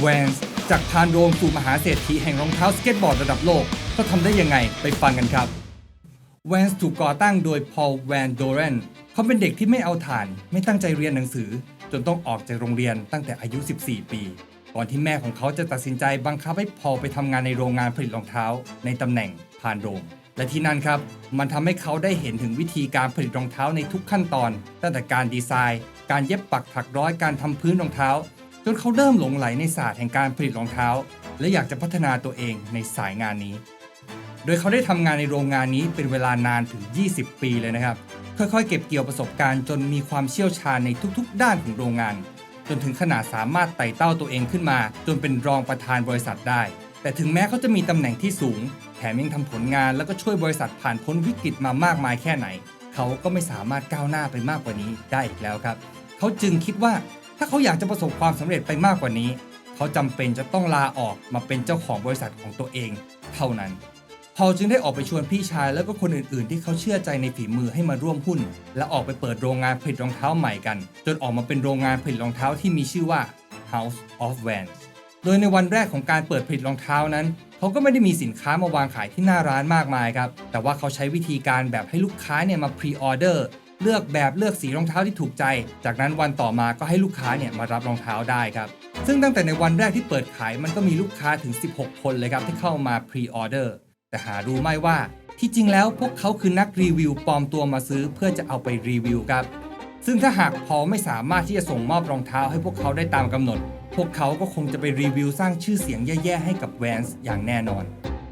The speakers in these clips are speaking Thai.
แวนส์จากพานโรงสู่มหาเศรษฐีแห่งรองเท้าสเก็ตบอร์ดระดับโลกเขาทำได้ยังไงไปฟังกันครับแวนส์ถูกก่อตั้งโดยพอลแวนโดเรนเขาเป็นเด็กที่ไม่เอาฐาน ไม่ตั้งใจเรียนหนังสือ จนต้องออกจากโรงเรียนตั้งแต่อายุ 14 ปีก่อนที่แม่ของเขาจะตัดสินใจบังคับให้พอลไปทำงานในโรงงานผลิตรองเท้า ในตำแหน่งพานโรงและที่นั่นครับ มันทำให้เขาได้เห็นถึงวิธีการผลิตรองเท้าในทุกขั้นตอน ตั้งแต่การดีไซน์ การเย็บปักถักร้อยการทำพื้นรองเท้า นเขาเริ่มหลงไหลในศาสตร์แห่งการผลิตรองเท้า และอยากจะพัฒนาตัวเองในสายงานนี้ โดยเขาได้ทำงานในโรงงานนี้เป็นเวลานานถึง 20 ปีเลยนะครับ ค่อยๆ เก็บเกี่ยวประสบการณ์จนมีความเชี่ยวชาญในทุกๆ ด้านของโรงงาน จนถึงขนาดสามารถไต่เต้าตัวเองขึ้นมา จนเป็นรองประธานบริษัทได้ แต่ถึงแม้เขาจะมีตำแหน่งที่สูง แถมยังทำผลงานแล้วก็ช่วยบริษัทผ่านพ้นวิกฤตมามากมายแค่ไหน เขาก็ไม่สามารถก้าวหน้าไปมากกว่านี้ได้อีกแล้วครับ เขาจึงคิดว่า ถ้าเขาอยากจะประสบความสำเร็จไปมากกว่านี้ เขาจำเป็นจะต้องลาออกมาเป็นเจ้าของบริษัทของตัวเอง เท่านั้นพอจึงได้ออกไปชวนพี่ชายแล้วก็คนอื่นๆ ที่เขาเชื่อใจในฝีมือให้มาร่วมหุ้น และออกไปเปิดโรงงานผลิตรองเท้าใหม่กัน จนออกมาเป็นโรงงานผลิตรองเท้าที่มีชื่อว่า House of Vans โดยในวันแรกของการเปิดผลิตรองเท้านั้น เขาก็ไม่ได้มีสินค้ามาวางขายที่หน้าร้านมากมายครับ แต่ว่าเขาใช้วิธีการแบบให้ลูกค้าเนี่ยมาพรีออเดอร์ เลือกแบบเลือกสีรองเท้าที่ถูกใจ จากนั้นวันต่อมาก็ให้ลูกค้าเนี่ยมารับรองเท้าได้ครับซึ่งตั้งแต่ในวันแรกที่เปิดขายมันก็มีลูกค้าถึง 16 คนเลยครับที่เข้ามาพรีออเดอร์แต่หารู้ไม่ว่า ที่จริงแล้วพวกเขาคือนักรีวิวปลอมตัวมาซื้อเพื่อจะเอาไปรีวิวครับ ซึ่งถ้าหากพอไม่สามารถที่จะส่งมอบรองเท้าให้พวกเขาได้ตามกำหนด พวกเขาก็คงจะไปรีวิวสร้างชื่อเสียงแย่ๆให้กับแวนส์อย่างแน่นอน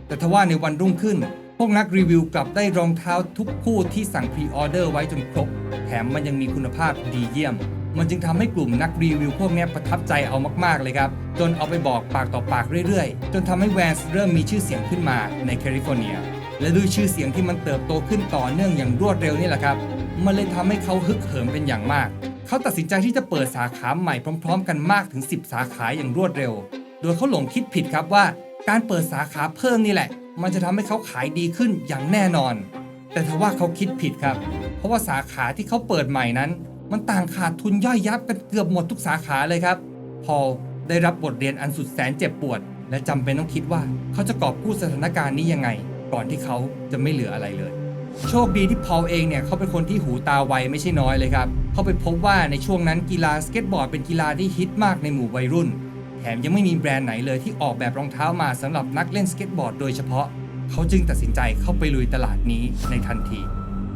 แต่ทว่าในวันรุ่งขึ้น พวกนักรีวิวกลับได้รองเท้าทุกคู่ที่สั่งพรีออเดอร์ไว้จนครบ แถมมันยังมีคุณภาพดีเยี่ยม มันจึงทำให้กลุ่มนักรีวิวพวกนี้ประทับใจเอามากๆเลยครับ จนเอาไปบอกปากต่อปากเรื่อยๆ จนทำให้แวนส์เริ่มมีชื่อเสียงขึ้นมาในแคลิฟอร์เนีย และด้วยชื่อเสียงที่มันเติบโตขึ้นต่อเนื่องอย่างรวดเร็วนี่แหละครับ มันเลยทำให้เขาฮึกเหิมเป็นอย่างมาก เขาตัดสินใจที่จะเปิดสาขาใหม่พร้อม ๆ กันมากถึง 10 สาขาอย่างรวดเร็ว โดยเขาหลงคิดผิดครับว่า การเปิดสาขาเพิ่มนี่แหละ มันจะทำให้เขาขายดีขึ้นอย่างแน่นอน แต่ทว่าเขาคิดผิดครับ เพราะว่าสาขาที่เขาเปิดใหม่นั้น มันต่างขาดทุนย่อยยับกันเกือบหมดทุกสาขาเลยครับ พอได้รับบทเรียนอันสุดแสนเจ็บปวด และจำเป็นต้องคิดว่าเขาจะกอบกู้สถานการณ์นี้ยังไง ก่อนที่เขาจะไม่เหลืออะไรเลย โชคดีที่พอลเองเนี่ยเขาเป็นคนที่หูตาไวไม่ใช่น้อยเลยครับเขาไปพบว่าในช่วงนั้นกีฬาสเก็ตบอร์ดเป็นกีฬาที่ฮิตมากในหมู่วัยรุ่น มยังไม่มีแบรนด์ไหนเลยที่ออกแบบรองเท้ามาสำหรับนักเล่นสเก็ตบอร์ดโดยเฉพาะ เขาจึงตัดสินใจเข้าไปลุยตลาดนี้ในทันที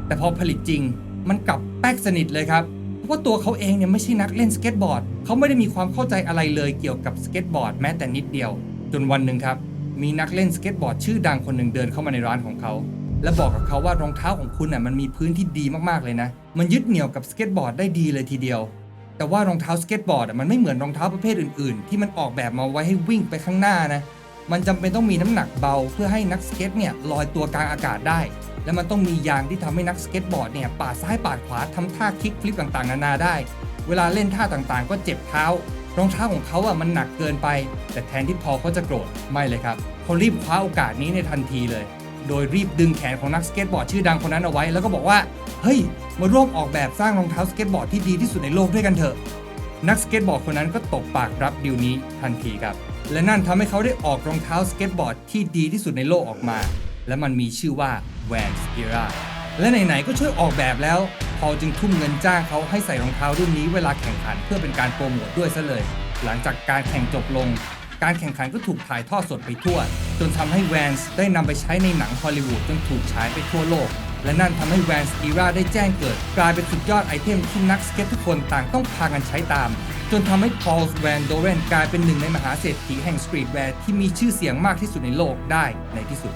แต่พอผลิตจริงมันกลับแป๊กสนิทเลยครับเพราะว่าตัวเขาเองเนี่ยไม่ใช่นักเล่นสเก็ตบอร์ดเขาไม่ได้มีความเข้าใจอะไรเลยเกี่ยวกับสเก็ตบอร์ดแม้แต่นิดเดียว จนวันหนึ่งครับ มีนักเล่นสเก็ตบอร์ดชื่อดังคนหนึ่งเดินเข้ามาในร้านของเขา และบอกกับเขาว่ารองเท้าของคุณน่ะมันมีพื้นที่ดีมากๆเลยนะ มันยึดเหนี่ยวกับสเก็ตบอร์ดได้ดีเลยทีเดียว แต่ว่ารองเท้าสเก็ตบอร์ดมันไม่เหมือนรองเท้าประเภทอื่นๆ ที่มันออกแบบมาไว้ให้วิ่งไปข้างหน้านะมันจำเป็นต้องมีน้ำหนักเบาเพื่อให้นักสเก็ตเนี่ยลอยตัวกลางอากาศได้ และมันต้องมียางที่ทำให้นักสเก็ตบอร์ดเนี่ยปาดซ้ายปาดขวาทำท่าคลิกฟลิปต่างๆ นานาได้ เวลาเล่นท่าต่างๆ ก็เจ็บเท้า รองเท้าของเขาอะมันหนักเกินไป แต่แทนที่พอเขาจะโกรธไม่เลยครับเขารีบคว้าโอกาสนี้ในทันทีเลย โดยรีบดึงแขนของนักสเก็ตบอร์ดชื่อดังคนนั้นเอาไว้ แล้วก็บอกว่า เฮ้ย มาร่วมออกแบบสร้างรองเท้าสเก็ตบอร์ดที่ดีที่สุดในโลกด้วยกันเถอะ นักสเก็ตบอร์ดคนนั้นก็ตบปากรับดีลนี้ทันทีครับ และนั่นทำให้เขาได้ออกรองเท้าสเก็ตบอร์ดที่ดีที่สุดในโลกออกมา และมันมีชื่อว่า Vans Era และไหนๆก็ช่วยออกแบบแล้ว พอจึงทุ่มเงินจ้างเขาให้ใส่รองเท้ารุ่นนี้เวลาแข่งขันเพื่อเป็นการโปรโมทด้วยซะเลย หลังจากการแข่งจบลง การแข่งขันก็ถูกถ่ายทอดสดไปทั่ว จนทำให้ Vans ได้นำไปใช้ในหนังฮอลลีวูดจนถูกฉายไปทั่วโลก และนั่นทำให้แวนสกีราได้แจ้งเกิด กลายเป็นสุดยอดไอเทมที่นักสเก็ตทุกคนต่างต้องพากันใช้ตาม จนทำให้พอลแวนโดเรนกลายเป็นหนึ่งในมหาเศรษฐีแห่งสตรีทแวร์ที่มีชื่อเสียงมากที่สุดในโลกได้ในที่สุด